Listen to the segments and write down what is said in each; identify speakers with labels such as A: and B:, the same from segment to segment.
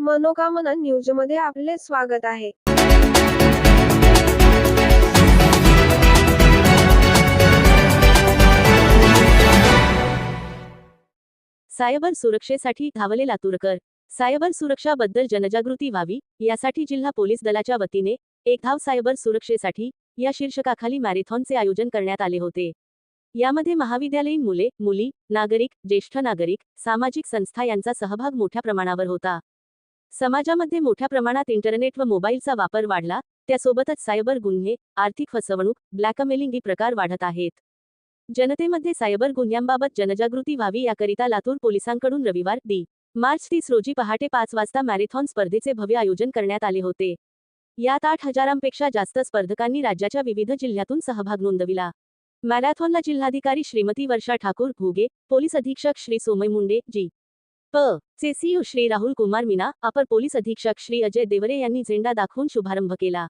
A: मनोकामना न्यूजमध्ये आपले स्वागत आहे.
B: सायबर सुरक्षेसाठी धावले लातूरकर. सायबर सुरक्षाबद्दल जनजागृती व्हावी यासाठी जिल्हा पोलीस दलाच्या वतीने एक धाव सायबर सुरक्षेसाठी या शीर्षकाखाली मॅरेथॉनचे आयोजन करण्यात आले होते. यामध्ये महाविद्यालयीन मुले मुली नागरिक ज्येष्ठ नागरिक सामाजिक संस्था यांचा सहभाग मोठ्या प्रमाणावर होता. समाजामध्ये मोठ्या प्रमाणात इंटरनेट व मोबाईलचा वापर वाढला त्यासोबतच सायबर गुन्हे आर्थिक फसवणूक ब्लॅकमेलिंग ही प्रकार वाढत आहेत. जनतेमध्ये सायबर गुन्ह्यांबाबत जनजागृती व्हावी याकरिता लातूर पोलिसांकडून रविवार डी. मार्च तीस रोजी पहाटे पाच वाजता मॅरेथॉन स्पर्धेचे भव्य आयोजन करण्यात आले होते. यात आठ हजारांपेक्षा जास्त स्पर्धकांनी राज्याच्या विविध जिल्ह्यातून सहभाग नोंदविला. मॅरेथॉनला जिल्हाधिकारी श्रीमती वर्षा ठाकूर घुगे पोलीस अधीक्षक श्री सोमय मुंडे जी. प. चे सीओ श्री राहुल कुमार मीना अपर पोलीस अधीक्षक श्री अजय देवरे यांनी झेंडा दाखवून शुभारंभ केला.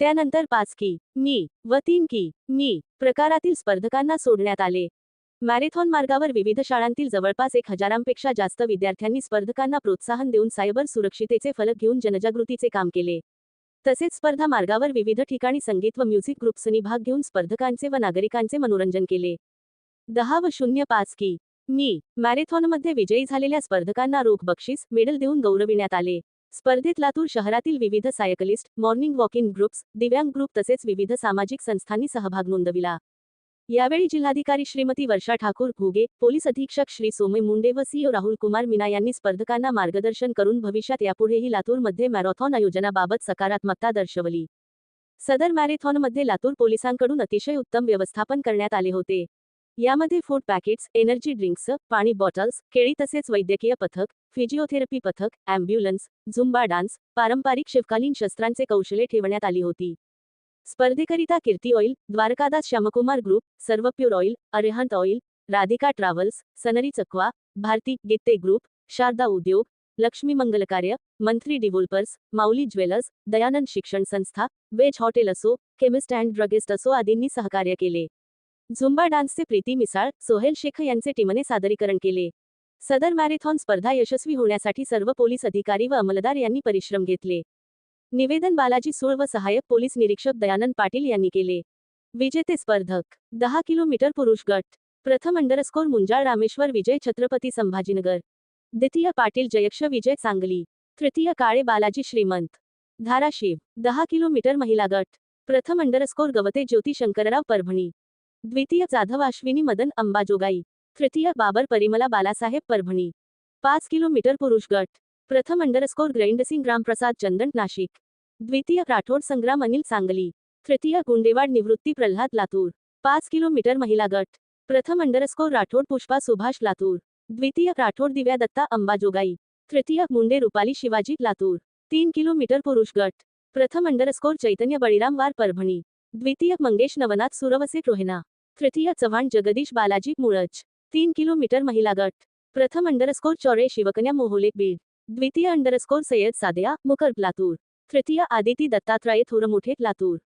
B: त्यानंतर पाच की मी व तीन की मी प्रकारातील स्पर्धकांना सोडण्यात आले. मॅरेथॉन मार्गावर विविध शाळांतील जवळपास एक हजारांपेक्षा जास्त विद्यार्थ्यांनी स्पर्धकांना प्रोत्साहन देऊन सायबर सुरक्षितेचे फलक घेऊन जनजागृतीचे काम केले. तसेच स्पर्धा मार्गावर विविध ठिकाणी संगीत व म्युझिक ग्रुप्सनी भाग घेऊन स्पर्धकांचे व नागरिकांचे मनोरंजन केले. दहा व शून्य पाच की मी. मॅरेथॉनमध्ये विजयी झालेल्या स्पर्धकांना रोख बक्षीस मेडल देऊन गौरविण्यात आले. स्पर्धेत लातूर शहरातील विविध सायकलिस्ट मॉर्निंग वॉकिंग ग्रुप्स दिव्यांग ग्रुप तसेच विविध सामाजिक संस्थांनी सहभाग नोंदविला. यावेळी जिल्हाधिकारी श्रीमती वर्षा ठाकूर घुगे पोलीस अधीक्षक श्री सोमे मुंडे व सीओ राहुल कुमार मीना यांनी स्पर्धकांना मार्गदर्शन करून भविष्यात यापुढेही लातूरमध्ये मॅरेथॉन आयोजनाबाबत सकारात्मकता दर्शवली. सदर मॅरेथॉनमध्ये लातूर पोलिसांकडून अतिशय उत्तम व्यवस्थापन करण्यात आले होते. यामध्ये फूड पॅकेट्स एनर्जी ड्रिंक्स पाणी बॉटल्स केळी तसेच वैद्यकीय पथक फिजिओथेरपी पथक अँब्युलन्स झुंबा डान्स पारंपरिक शिवकालीन शस्त्रांचे कौशल्य ठेवण्यात आली होती. स्पर्धेकरिता कीर्ती ऑइल द्वारकादास श्यामकुमार ग्रुप सर्व pure oil Arihant oil Radhika travels सनरी चकवा भारती गित्ते ग्रुप शारदा उद्योग लक्ष्मी मंगलकार्य मंत्री डिव्होल्पर्स माऊली ज्वेलर्स दयानंद शिक्षण संस्था वेज हॉटेल असो केमिस्ट अँड ड्रगिस्ट असो आदींनी सहकार्य केले. झुंबा डान्सचे प्रीती मिसाळ सोहेल शेख यांचे टीमने सादरीकरण केले. सदर मॅरेथॉन स्पर्धा यशस्वी होण्यासाठी सर्व पोलीस अधिकारी व अंमलदार यांनी परिश्रम घेतले. निवेदन बालाजी सुळ व सहाय्यक पोलीस निरीक्षक दयानंद पाटील यांनी केले. विजेते स्पर्धक दहा किलोमीटर पुरुष गट प्रथम अंडरस्कोर मुंजाळ रामेश्वर विजय छत्रपती संभाजीनगर. द्वितीय पाटील जयक्ष विजय सांगली. तृतीय काळे बालाजी श्रीमंत. धाराशिव दहा किलोमीटर महिला गट प्रथम अंडरस्कोर गवते ज्योती शंकरराव परभणी. द्वितीय जाधव अश्विनी मदन अंबाजोगाई. तृतीय बाबर परिमला बालासाहेब परभणी. पाच किलोमीटर पुरुष गट. प्रथम अंडरस्कोर ग्रैंडसिंग रामप्रसाद चंदन नाशिक. द्वितीय राठोड संग्राम अनिल सांगली. तृतीय गुंडेवाड निवृत्ती प्रल्हाद लातूर. पाच किलोमीटर महिला गट. प्रथम अंडरस्कोर राठोड पुष्पा सुभाष लातूर. द्वितीय राठोड दिव्या दत्ता अंबाजोगाई. तृतीय मुंडे रुपाली शिवाजी लातूर. तीन किलोमीटर पुरुष गट. प्रथम अंडरस्कोर चैतन्य बळीराम वार परभणी. द्वितीय मंगेश नवनाथ सुरवसे रोहिना तृतीय चव्हाण जगदीश बालाजी मुळज. तीन किलोमीटर महिला गट. प्रथम अंडरस्कोर चौरे शिवकन्या मोहोले बीड. द्वितीय अंडरस्कोर सय्यद सादया मुकर लातूर. तृतीय आदिती दत्तात्रय थोरमुठे लातूर.